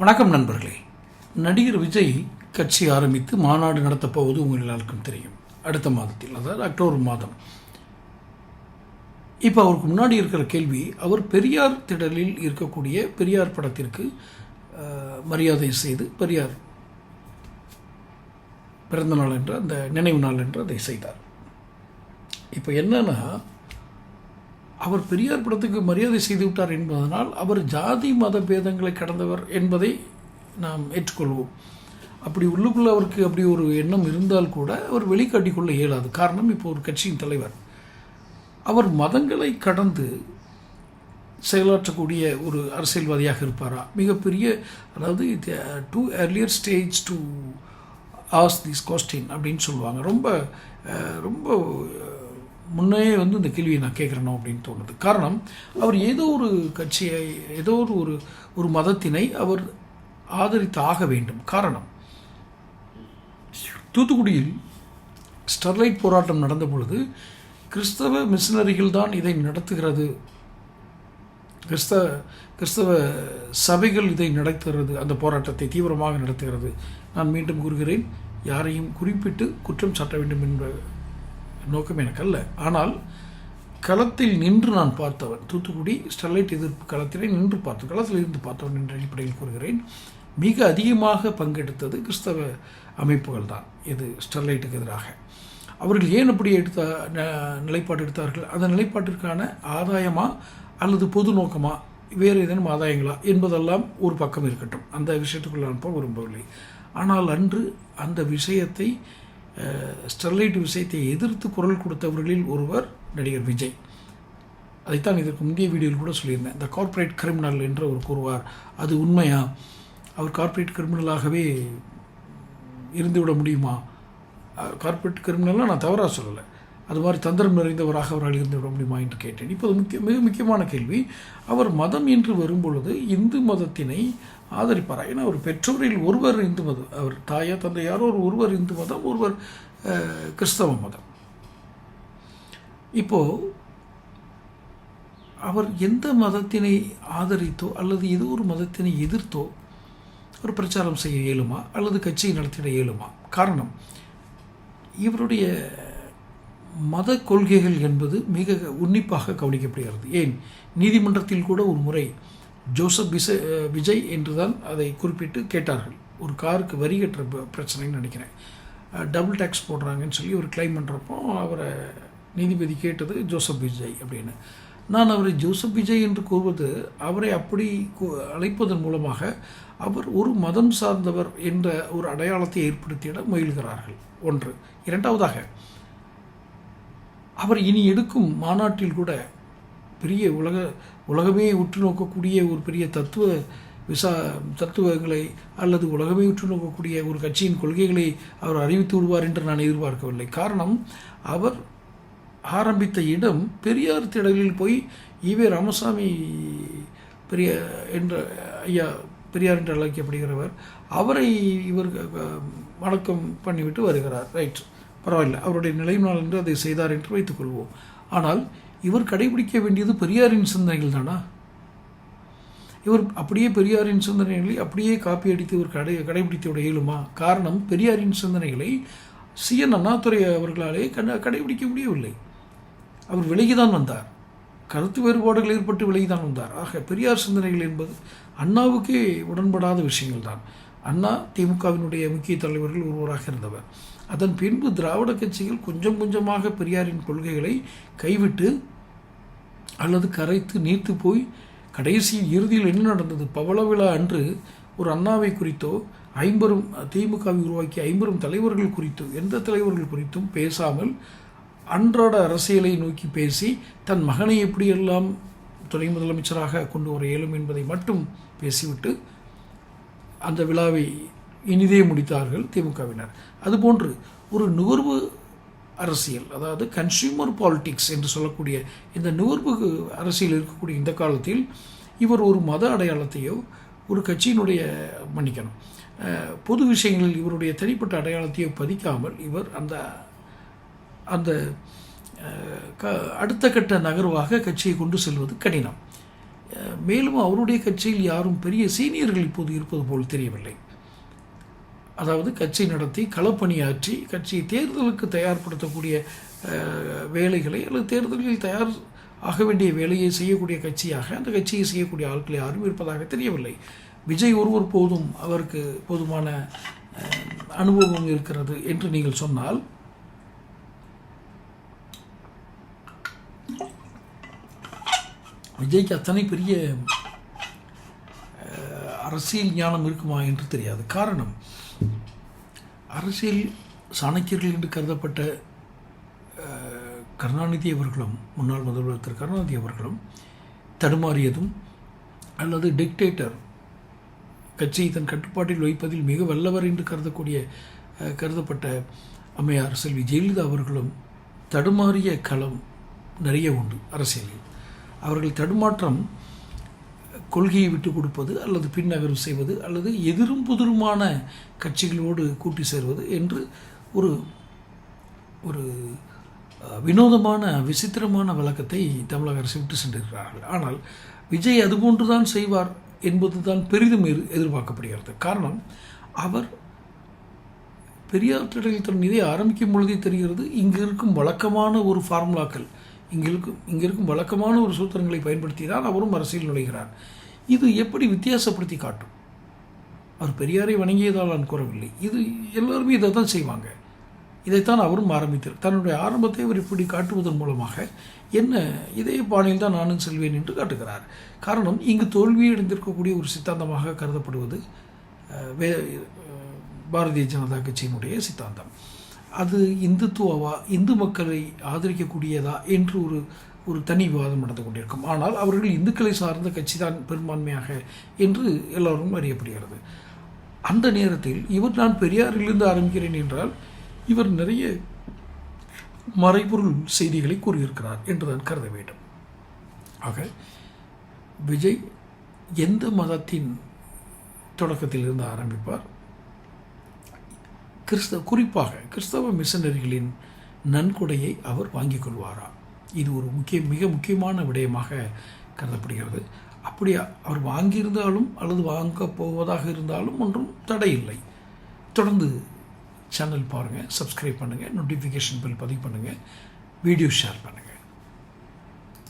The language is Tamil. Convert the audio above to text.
வணக்கம் நண்பர்களே. நடிகர் விஜய் கட்சி ஆரம்பித்து மாநாடு நடத்தப்போவது உங்கள் எல்லாருக்கும் தெரியும். அடுத்த மாதத்தில் அதாவது அக்டோபர் மாதம். இப்போ அவருக்கு முன்னாடி இருக்கிற கேள்வி அவர் பெரியார் திடலில் இருக்கக்கூடிய பெரியார் படத்திற்கு மரியாதை செய்து பெரியார் பிறந்த நாள் என்று அந்த நினைவு நாள் என்று அதை செய்தார். இப்போ என்னன்னா அவர் பெரியார் படத்துக்கு மரியாதை செய்து விட்டார் என்பதனால் அவர் ஜாதி மத பேதங்களை கடந்தவர் என்பதை நாம் ஏற்றுக்கொள்வோம். அப்படி உள்ளுக்குள்ள அவருக்கு அப்படி ஒரு எண்ணம் இருந்தால் கூட அவர் வெளிக்காட்டிக்கொள்ள இயலாது. காரணம் இப்போ ஒரு கட்சியின் தலைவர். அவர் மதங்களை கடந்து செயலாற்றக்கூடிய ஒரு அரசியல்வாதியாக இருப்பாரா? மிகப்பெரிய அதாவது too earlier stage to as this question அப்படின்னு சொல்லுவாங்க. ரொம்ப ரொம்ப முன்னே வந்து இந்த கேள்வியை நான் கேட்குறேனோ அப்படின்னு தோணுது. காரணம் அவர் ஏதோ ஒரு கட்சியை ஏதோ ஒரு ஒரு ஒரு மதத்தினை அவர் ஆதரித்து ஆக வேண்டும். காரணம் தூத்துக்குடியில் ஸ்டெர்லைட் போராட்டம் நடந்த பொழுது கிறிஸ்தவ மிஷினரிகள் தான் இதை நடத்துகிறது. கிறிஸ்தவ கிறிஸ்தவ சபைகள் இதை நடத்துகிறது. அந்த போராட்டத்தை தீவிரமாக நடத்துகிறது. நான் மீண்டும் கூறுகிறேன் யாரையும் குறிப்பிட்டு குற்றம் சாட்ட வேண்டும் என்ற நோக்கம் எனக்கு அல்ல. ஆனால் களத்தில் நின்று நான் பார்த்தவன் தூத்துக்குடி ஸ்டெர்லைட் எதிர்ப்பு களத்திலே நின்று பார்த்து களத்தில் இருந்து பார்த்தவன் என்ற அடிப்படையில் கூறுகிறேன். மிக அதிகமாக பங்கெடுத்தது கிறிஸ்தவ அமைப்புகள் தான் இது ஸ்டெர்லைட்டுக்கு எதிராக. அவர்கள் ஏன் அப்படி எடுத்த ந- நிலைப்பாடு எடுத்தார்கள்? அந்த நிலைப்பாட்டிற்கான ஆதாயமா அல்லது பொது நோக்கமா? வேறு ஏதேனும் ஆதாயங்களா? என்பதெல்லாம் ஒரு பக்கம் இருக்கட்டும். அந்த விஷயத்துக்குள்ள அனுப்ப விரும்பவில்லை. ஆனால் அன்று அந்த விஷயத்தை ஸ்டெர்லைட் விஷயத்தை எதிர்த்து குரல் கொடுத்தவர்களில் ஒருவர் நடிகர் விஜய். அதைத்தான் இதற்கு முந்தைய வீடியோவில் கூட சொல்லியிருந்தேன். இந்த கார்ப்பரேட் கிரிமினல் என்று அவர் கூறுவார். அது உண்மையா? அவர் கார்ப்பரேட் கிரிமினலாகவே இருந்துவிட முடியுமா? கார்ப்பரேட் கிரிமினல்லாம் நான் தவறாக சொல்லலை. அது மாதிரி தந்திரம் நிறைந்தவராக அவரால் இருந்துவிட முடியுமா என்று கேட்டேன். இப்போது முக்கிய மிக முக்கியமான கேள்வி. அவர் மதம் என்று வரும்பொழுது இந்து மதத்தினை ஆதரிப்பாரா? ஏன்னா அவர் பெற்றோரில் ஒருவர் இந்து மதம் அவர் தாயா தந்தையாரோ ஒரு ஒருவர் இந்து மதம் ஒருவர் கிறிஸ்தவ மதம். இப்போது அவர் எந்த மதத்தினை ஆதரித்தோ அல்லது ஏதோ ஒரு மதத்தினை எதிர்த்தோ ஒரு பிரச்சாரம் செய்ய இயலுமா? அல்லது கட்சியை நடத்திட இயலுமா? காரணம் இவருடைய மத கொள்கைகள் என்பது மிக உன்னிப்பாக கவனிக்கப்படுகிறது. ஏன்? நீதிமன்றத்தில் கூட ஒரு முறை ஜோசப் விச விஜய் என்றுதான் அதை குறிப்பிட்டு கேட்டார்கள். ஒரு காருக்கு வரி கட்டுற பிரச்சனைன்னு நினைக்கிறேன். டபுள் டேக்ஸ் போடுறாங்கன்னு சொல்லி ஒரு கிளைம் பண்ணுறப்போ அவரை நீதிபதி கேட்டது ஜோசப் விஜய் அப்படின்னு. நான் அவரை ஜோசப் விஜய் என்று கூறுவது அவரை அப்படி அழைப்பதன் மூலமாக அவர் ஒரு மதம் சார்ந்தவர் என்ற ஒரு அடையாளத்தை ஏற்படுத்திட முயல்கிறார்கள். ஒன்று. இரண்டாவதாக அவர் இனி எடுக்கும் மாநாட்டில் கூட பெரிய உலக உலகமே உற்று நோக்கக்கூடிய ஒரு பெரிய தத்துவ விசா தத்துவங்களை அல்லது உலகமே உற்று நோக்கக்கூடிய ஒரு கட்சியின் கொள்கைகளை அவர் அறிவித்து விடுவார் என்று நான் எதிர்பார்க்கவில்லை. காரணம் அவர் ஆரம்பித்த இடம் பெரியார் திடலில் போய் ஈவே ராமசாமி பெரிய என்ற ஐயா பெரியார் என்று அழைக்கப்படுகிறவர் அவரை இவர் வணக்கம் பண்ணிவிட்டு வருகிறார். ரைட். பரவாயில்லை. அவருடைய நிலைவு நாள் என்று அதை செய்தார் என்று வைத்துக்கொள்வோம் ஆனால் இவர் கடைபிடிக்க வேண்டியது பெரியாரின் சிந்தனைகள் தானா? இவர் அப்படியே பெரியாரின் சிந்தனைகளை அப்படியே காப்பி அடித்து இவர் கடை கடைபிடித்து விட இயலுமா? காரணம் பெரியாரின் சிந்தனைகளை சி. என். அண்ணாதுரை அவர்களாலே கண்ட கடைபிடிக்க முடியவில்லை. அவர் விலகிதான் வந்தார். கருத்து வேறுபாடுகள் ஏற்பட்டு விலகிதான் வந்தார். ஆக பெரியார் சிந்தனைகள் என்பது அண்ணாவுக்கே உடன்படாத விஷயங்கள் தான் அண்ணா திமுகவினுடைய முக்கிய தலைவர்கள் ஒருவராக இருந்தவர். அதன் பின்பு திராவிட கட்சிகள் கொஞ்சம் கொஞ்சமாக பெரியாரின் கொள்கைகளை கைவிட்டு அல்லது கரைத்து நீர்த்து போய் கடைசி இறுதியில் என்ன நடந்தது? பவள விழா அன்று ஒரு அண்ணாவை குறித்தோ ஐம்பெரும் திமுகவை உருவாக்கிய ஐம்பெரும் தலைவர்கள் குறித்தோ எந்த தலைவர்கள் குறித்தும் பேசாமல் அன்றாட அரசியலை நோக்கி பேசி தன் மகனை எப்படியெல்லாம் துணை முதலமைச்சராக கொண்டு வர இயலும் என்பதை மட்டும் பேசிவிட்டு அந்த விழாவை இனிதே முடித்தார்கள் திமுகவினர். அதுபோன்று ஒரு நுகர்வு அரசியல் அதாவது கன்சியூமர் பாலிட்டிக்ஸ் என்று சொல்லக்கூடிய இந்த நுகர்வு அரசியல் இருக்கக்கூடிய இந்த காலத்தில் இவர் ஒரு மத அடையாளத்தையோ ஒரு கட்சியினுடைய மன்னிக்கணும். பொது விஷயங்களில் இவருடைய தனிப்பட்ட அடையாளத்தையோ பதிக்காமல் இவர் அந்த அந்த க அடுத்த கட்ட நகர்வாக கட்சியை கொண்டு செல்வது கடினம். மேலும் அவருடைய கட்சியில் யாரும் பெரிய சீனியர்கள் இப்போது இருப்பது போல் தெரியவில்லை. அதாவது கட்சி நடத்தி களப்பணியாற்றி கட்சியை தேர்தலுக்கு தயார்படுத்தக்கூடிய வேலைகளை அல்லது தேர்தலில் தயார் ஆக வேண்டிய வேலையை செய்யக்கூடிய கட்சியாக அந்த கட்சியை செய்யக்கூடிய ஆட்கள் யாரும் இருப்பதாக தெரியவில்லை. விஜய் ஒருவர் போதும் அவருக்கு போதுமான அனுபவம் இருக்கிறது என்று நீங்கள் சொன்னால் விஜய்க்கு அத்தனை பெரிய அரசியல் ஞானம் இருக்குமா என்று தெரியாது. காரணம் அரசியல் சாணக்கியர்கள் என்று கருதப்பட்ட கருணாநிதி அவர்களும் முன்னாள் முதல்வர் திரு கருணாநிதி அவர்களும் தடுமாறியதும் அல்லது டிக்டேட்டர் கட்சியை தன் கட்டுப்பாட்டில் வைப்பதில் மிக வல்லவர் என்று கருதக்கூடிய கருதப்பட்ட அம்மையார் செல்வி ஜெயலலிதா அவர்களும் தடுமாறிய களம் நிறைய உண்டு அரசியலில். அவர்கள் தடுமாற்றம் கொள்கையை விட்டு கொடுப்பது அல்லது பின்னகர்வு செய்வது அல்லது எதிரும் புதிருமான கட்சிகளோடு கூட்டி சேர்வது என்று ஒரு ஒரு வினோதமான விசித்திரமான வழக்கத்தை தமிழக அரசு விட்டு சென்றிருக்கிறார்கள். ஆனால் விஜய் அதுபோன்றுதான் செய்வார் என்பதுதான் பெரிதும் எதிர் எதிர்பார்க்கப்படுகிறது. காரணம் அவர் பெரியார் திடலில் தன் இதை ஆரம்பிக்கும் பொழுதே தெரிகிறது இங்கு இருக்கும் வழக்கமான ஒரு ஃபார்முலாக்கள் இங்கே இருக்கும் இங்கே இருக்கும் வழக்கமான ஒரு சூத்திரங்களை பயன்படுத்தி தான் அவரும் அரசியல் நுழைகிறார். இது எப்படி வித்தியாசப்படுத்தி காட்டும்? அவர் பெரியாரை வணங்கியதால் நான் கூறவில்லை. இது எல்லாருமே இதை தான் செய்வாங்க. இதைத்தான் அவரும் ஆரம்பித்தார் தன்னுடைய ஆரம்பத்தை அவர் இப்படி காட்டுவதன் மூலமாக என்ன இதே பாணியில் தான் நானும் செல்வேன் என்று காட்டுகிறார். காரணம் இங்கு தோல்வியை அடைந்திருக்கக்கூடிய ஒரு சித்தாந்தமாக கருதப்படுவது வே பாரதிய ஜனதா கட்சியினுடைய சித்தாந்தம். அது இந்துத்துவவா இந்து மக்களை ஆதரிக்கக்கூடியதா என்று ஒரு ஒரு தனி விவாதம் நடந்து கொண்டிருக்கும். ஆனால் அவர்கள் இந்துக்களை சார்ந்த கட்சி தான் பெரும்பான்மையாக என்று எல்லோரும் அறியப்படுகிறது. அந்த நேரத்தில் இவர் நான் பெரியாரிலிருந்து ஆரம்பிக்கிறேன் என்றால் இவர் நிறைய மறைபொருள் செய்திகளை கூறியிருக்கிறார் என்று தான் கருத வேண்டும். ஆக விஜய் எந்த மதத்தின் தொடக்கத்தில் இருந்து ஆரம்பிப்பார்? கிறிஸ்தவ குறிப்பாக கிறிஸ்தவ மிஷனரிகளின் நன்கொடையை அவர் வாங்கிக் கொள்வாரா இது ஒரு முக்கிய மிக முக்கியமான விடயமாக கருதப்படுகிறது. அப்படி அவர் வாங்கியிருந்தாலும் அல்லது வாங்க போவதாக இருந்தாலும் ஒன்றும் தடை இல்லை தொடர்ந்து சேனல் பாருங்கள் சப்ஸ்கிரைப் பண்ணுங்கள் நோட்டிஃபிகேஷன் பில் பதிவு பண்ணுங்கள் வீடியோ ஷேர் பண்ணுங்கள்